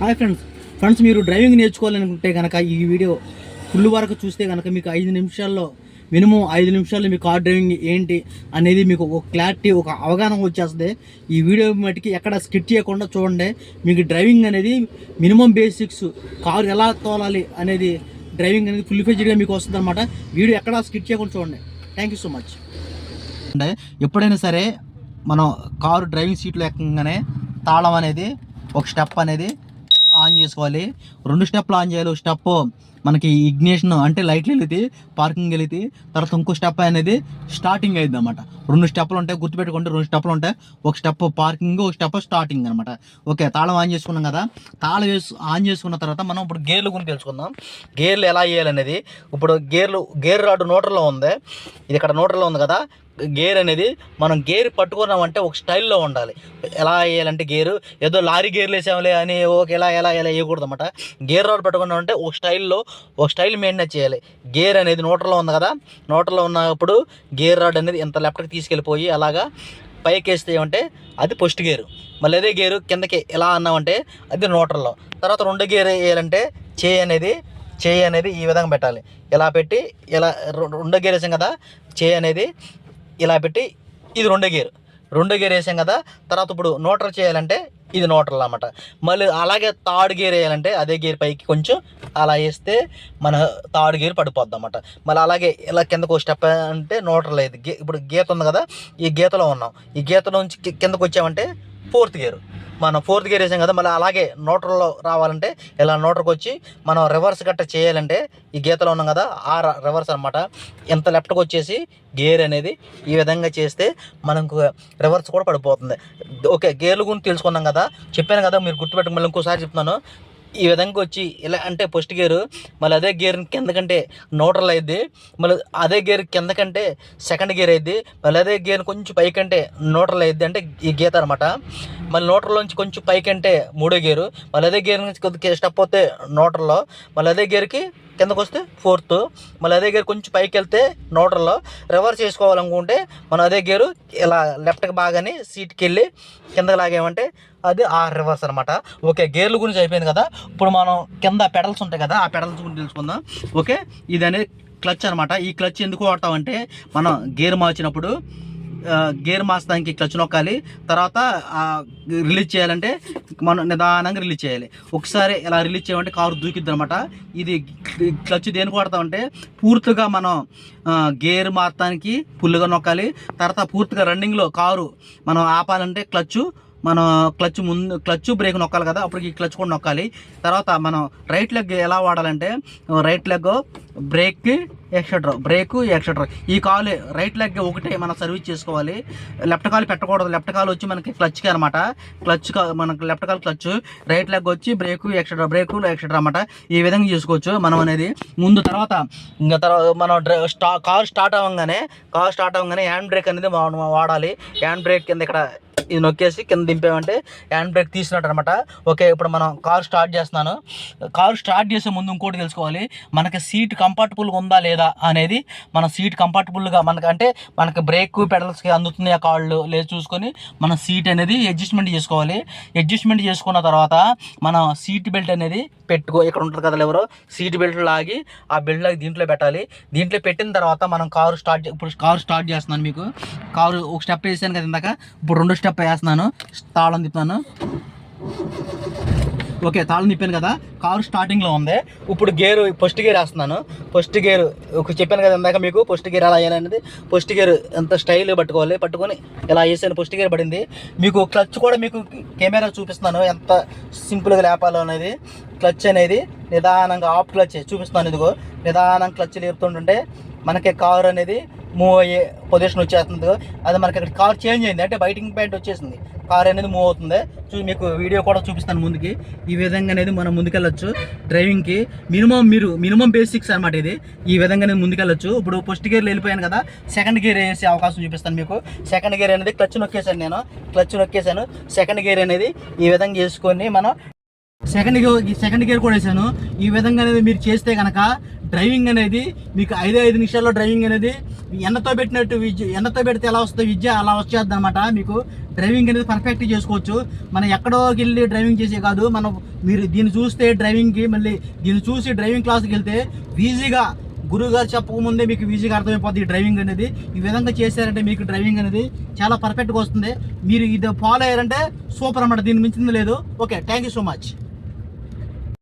Hi friends friends మీరు driving నేర్చుకోవాలనుకుంటే కనుక ఈ వీడియో ఫుల్ వరకు చూస్తే కనుక మీకు ఐదు నిమిషాల్లో మినిమం ఐదు నిమిషాల్లో మీ కార్ డ్రైవింగ్ ఏంటి అనేది మీకు ఒక క్లారిటీ ఒక అవగాహన వచ్చేస్తుంది. ఈ వీడియో మటుకి ఎక్కడ స్కిట్ చేయకుండా చూడండి. మీకు డ్రైవింగ్ అనేది మినిమం బేసిక్స్ కారు ఎలా తోలాలి అనేది డ్రైవింగ్ అనేది ఫుల్ ఫెజ్డ్గా మీకు వస్తుంది అనమాట వీడియో ఎక్కడ స్కిట్ చేయకుండా చూడండి. థ్యాంక్ యూ సో మచ్ అంటే ఎప్పుడైనా సరే మనం కారు డ్రైవింగ్ సీట్లో ఎక్కగానే తాళం అనేది ఒక స్టెప్ అనేది చేసుకోవాలి. రెండు స్టెప్లు ఆన్ చేయాలి. స్టెప్ మనకి ఇగ్నేషన్ అంటే లైట్లు వెళితే పార్కింగ్ వెళితే తర్వాత ఇంకో స్టెప్ అనేది స్టార్టింగ్ అయింది అనమాట రెండు స్టెప్లు ఉంటాయి గుర్తుపెట్టుకుంటే రెండు స్టెప్లు ఉంటాయి. ఒక స్టెప్ పార్కింగ్ ఒక స్టెప్ స్టార్టింగ్ అనమాట ఓకే తాళం ఆన్ చేసుకున్నాం కదా. తాళం వేసు ఆన్ చేసుకున్న తర్వాత మనం ఇప్పుడు గేర్లు గురించి తెలుసుకుందాం. గేర్లు ఎలా వేయాలనేది ఇప్పుడు గేర్లు గేర్ రాడ్ నోటర్లో ఉంది. ఇది ఇక్కడ నోటర్లో ఉంది కదా. గేర్ అనేది మనం గేర్ పట్టుకున్నామంటే ఒక స్టైల్లో ఉండాలి. ఎలా వేయాలంటే గేరు? ఏదో లారీ గేర్లు వేసాములే అని ఓకే ఎలా ఎలా ఎలా వేయకూడదు అనమాట గేర్ రాడ్ పట్టుకున్నామంటే ఒక స్టైల్లో ఒక స్టైల్ మెయింటైన్ చేయాలి. గేర్ అనేది నోటర్లో ఉంది కదా? నోటర్లో ఉన్నప్పుడు గేర్ రాడ్ అనేది ఇంత లెఫ్ట్కి తీసుకెళ్ళిపోయి అలాగా పైకి వేస్తే ఏమంటే అది ఫస్ట్ గేరు. మళ్ళీ అదే గేరు కిందకి ఎలా అన్నామంటే అది నోటర్లో. తర్వాత రెండు గేర్ వేయాలంటే చేయి అనేది చేయి అనేది ఈ విధంగా పెట్టాలి. ఇలా పెట్టి ఇలా రెండో గేర్ వేసాం కదా? చేయి అనేది ఇలా పెట్టి ఇది రెండో గేర్. రెండో గేర్ వేసాం కదా? తర్వాత ఇప్పుడు నోటర్ చేయాలంటే ఇది నోటర్లు అనమాట మళ్ళీ అలాగే థర్డ్ గేర్ వేయాలంటే అదే గేర్ పైకి కొంచెం అలా వేస్తే మన థర్డ్ గేర్ పడిపోద్ది అనమాట మళ్ళీ అలాగే ఇలా కిందకు స్టెప్ అంటే నోటర్లు అయితే గే ఇప్పుడు గీత ఉంది కదా ఈ గీతలో ఉన్నాం. ఈ గీతలో నుంచి కిందకు వచ్చామంటే ఫోర్త్ గేరు. మనం ఫోర్త్ గేర్ వేసాం కదా మళ్ళీ అలాగే నోటర్లో రావాలంటే ఇలా నోటర్కి వచ్చి మనం రివర్స్ గట్ట చేయాలంటే ఈ గీతలో ఉన్నాం కదా ఆ రివర్స్ అనమాట ఎంత లెఫ్ట్కి వచ్చేసి గేర్ అనేది ఈ విధంగా చేస్తే మనకు రివర్స్ కూడా పడిపోతుంది. ఓకే గేర్లు గురించి తెలుసుకున్నాం కదా చెప్పాను కదా మీరు గుర్తుపెట్టుకుని మళ్ళీ ఇంకోసారి చెప్తున్నాను. ఈ విధంగా వచ్చి ఇలా అంటే ఫస్ట్ గేర్ మళ్ళీ అదే గేర్ కిందకంటే న్యూట్రల్ అయింది మళ్ళీ అదే గేర్ కిందకంటే సెకండ్ గేర్ అయింది మళ్ళీ అదే గేర్ కొంచెం పైకంటే న్యూట్రల్ అయింది అంటే ఈ గీత అనమాట మళ్ళీ నుంచి కొంచెం పైకంటే మూడో గేరు మళ్ళీ అదే గేర్ నుంచి కొద్దిగా స్టెప్ పోతే న్యూట్రల్లో మళ్ళీ అదే గేర్కి కిందకు వస్తే ఫోర్త్. మళ్ళీ అదే గేర్ కొంచెం పైకి వెళ్తే నోటర్లో. రివర్స్ చేసుకోవాలనుకుంటే మనం అదే గేరు ఇలా లెఫ్ట్కి బాగానే సీట్కి వెళ్ళి కిందకి లాగేమంటే అది ఆ రివర్స్ అనమాట ఓకే గేర్ల గురించి అయిపోయింది కదా. ఇప్పుడు మనం కింద పెడల్స్ ఉంటాయి కదా ఆ పెడల్స్ గురించి తెలుసుకుందాం. ఓకే ఇది అనేది క్లచ్ అనమాట ఈ క్లచ్ ఎందుకు వాడతామంటే మనం గేర్ మార్చినప్పుడు గేర్ మార్చడానికి క్లచ్ నొక్కాలి. తర్వాత రిలీజ్ చేయాలంటే మనం నిదానంగా రిలీజ్ చేయాలి. ఒకసారి ఇలా రిలీజ్ చేయమంటే కారు దూకిద్ది అనమాట ఇది క్లచ్ దేనికి వాడతామంటే పూర్తిగా మనం గేర్ మార్చడానికి ఫుల్గా నొక్కాలి. తర్వాత పూర్తిగా రన్నింగ్లో కారు మనం ఆపాలంటే క్లచ్ మనం క్లచ్ ముందు క్లచ్ బ్రేక్ నొక్కాలి కదా అప్పుడు ఈ క్లచ్ కూడా నొక్కాలి. తర్వాత మనం రైట్ లెగ్ ఎలా వాడాలంటే రైట్ లెగ్ బ్రేక్కి ఎక్సెట్రా బ్రేక్ ఎక్సెట్రా ఈ కాలు రైట్ లెగ్ ఒకటే మనం సర్వీస్ చేసుకోవాలి. లెఫ్ట్ కాలు పెట్టకూడదు. లెఫ్ట్ కాలు వచ్చి మనకి క్లచ్కి అనమాట క్లచ్ మనకి లెఫ్ట్ కాలు క్లచ్ రైట్ లెగ్ వచ్చి బ్రేక్ ఎక్సెట్రా బ్రేక్ ఎక్సెట్రా అనమాట ఈ విధంగా చేసుకోవచ్చు మనం అనేది. ముందు తర్వాత ఇంకా తర్వాత మనం డ్రై స్టా కార్ స్టార్ట్ అవ్వగానే కార్ స్టార్ట్ అవ్వగానే హ్యాండ్ బ్రేక్ అనేది మనం వాడాలి. హ్యాండ్ బ్రేక్ కింద ఇక్కడ ఇది నొక్కేసి కింద దింపామంటే హ్యాండ్ బ్రేక్ తీసినట్టు అనమాట ఓకే ఇప్పుడు మనం కార్ స్టార్ట్ చేస్తున్నాను. కార్ స్టార్ట్ చేసే ముందు ఇంకోటి తెలుసుకోవాలి. మనకి సీట్ కంఫర్టబుల్గా ఉందా లేదా అనేది మన సీట్ కంఫర్టబుల్గా మనకి అంటే మనకి బ్రేక్ పెడల్స్కి అందుతున్నాయి కాళ్ళు లేదు చూసుకొని మన సీట్ అనేది అడ్జస్ట్మెంట్ చేసుకోవాలి. అడ్జస్ట్మెంట్ చేసుకున్న తర్వాత మనం సీట్ బెల్ట్ అనేది పెట్టుకో ఇక్కడ ఉంటుంది కదా ఎవరో సీట్ బెల్ట్ లాగి ఆ బెల్ట్ లాగి దీంట్లో పెట్టాలి. దీంట్లో పెట్టిన తర్వాత మనం కారు స్టార్ట్ ఇప్పుడు కారు స్టార్ట్ చేస్తున్నాను మీకు. కారు ఒక స్టెప్ వేసాను కదా ఇందాక. ఇప్పుడు రెండు స్టెప్ వేస్తున్నాను. తాళం తిప్పుతాను. ఓకే తాళం తిప్పాను కదా. కారు స్టార్టింగ్లో ఉంది. ఇప్పుడు గేరు ఫస్ట్ గేర్ వేస్తున్నాను. ఫస్ట్ గేర్ ఒక చెప్పాను కదా ఇందాక మీకు ఫస్ట్ గేర్ ఎలా అయ్యాలనేది ఫస్ట్ గేర్ ఎంత స్టైల్ పట్టుకోవాలి పట్టుకొని ఇలా వేసాను ఫస్ట్ గేర్ పడింది. మీకు క్లచ్ కూడా మీకు కెమెరా చూపిస్తున్నాను ఎంత సింపుల్గా లేపాలో అనేది. క్లచ్ అనేది నిదానంగా ఆఫ్ క్లచ్ చూపిస్తున్నాను ఇదిగో. నిదానం క్లచ్ లేపుతుంటుంటే మనకి కారు అనేది మూవ్ అయ్యే పొజిషన్ వచ్చేస్తుంది. అది మనకి అక్కడ కార్ చేంజ్ అయింది. అంటే బైటింగ్ పాయింట్ వచ్చేసింది. కార్ అనేది మూవ్ అవుతుంది. చూ మీకు వీడియో కూడా చూపిస్తాను ముందుకి. ఈ విధంగా అనేది మనం ముందుకెళ్ళొచ్చు. డ్రైవింగ్కి మినిమం మీరు మినిమం బేసిక్స్ అనమాట ఇది. ఈ విధంగా నేను ముందుకెళ్ళొచ్చు. ఇప్పుడు ఫస్ట్ గేర్లో వెళ్ళిపోయాను కదా సెకండ్ గేర్ వేసే అవకాశం చూపిస్తాను మీకు. సెకండ్ గేర్ అనేది క్లచ్ నొక్కేసాను నేను. క్లచ్ నొక్కేసాను సెకండ్ గేర్ అనేది ఈ విధంగా వేసుకొని మనం సెకండ్ గేర్ సెకండ్ గేర్ కూడా వేసాను ఈ విధంగా అనేది మీరు చేస్తే కనుక డ్రైవింగ్ అనేది మీకు ఐదు ఐదు నిమిషాల్లో డ్రైవింగ్ అనేది ఎన్నతో పెట్టినట్టు విద్య ఎన్నతో పెడితే ఎలా వస్తుంది విద్య? అలా వచ్చేది అనమాట మీకు డ్రైవింగ్ అనేది పర్ఫెక్ట్ చేసుకోవచ్చు. మనం ఎక్కడోకి వెళ్ళి డ్రైవింగ్ చేసే కాదు మనం మీరు దీన్ని చూస్తే డ్రైవింగ్కి మళ్ళీ దీన్ని చూసి డ్రైవింగ్ క్లాస్కి వెళ్తే ఈజీగా గురువు గారు చెప్పకముందే మీకు ఈజీగా అర్థమైపోద్ది డ్రైవింగ్ అనేది. ఈ విధంగా చేశారంటే మీకు డ్రైవింగ్ అనేది చాలా పర్ఫెక్ట్గా వస్తుంది. మీరు ఇది ఫాలో అయ్యారంటే సూపర్ అన్నమాట. దీన్ని మించింది లేదు. Okay thank you so much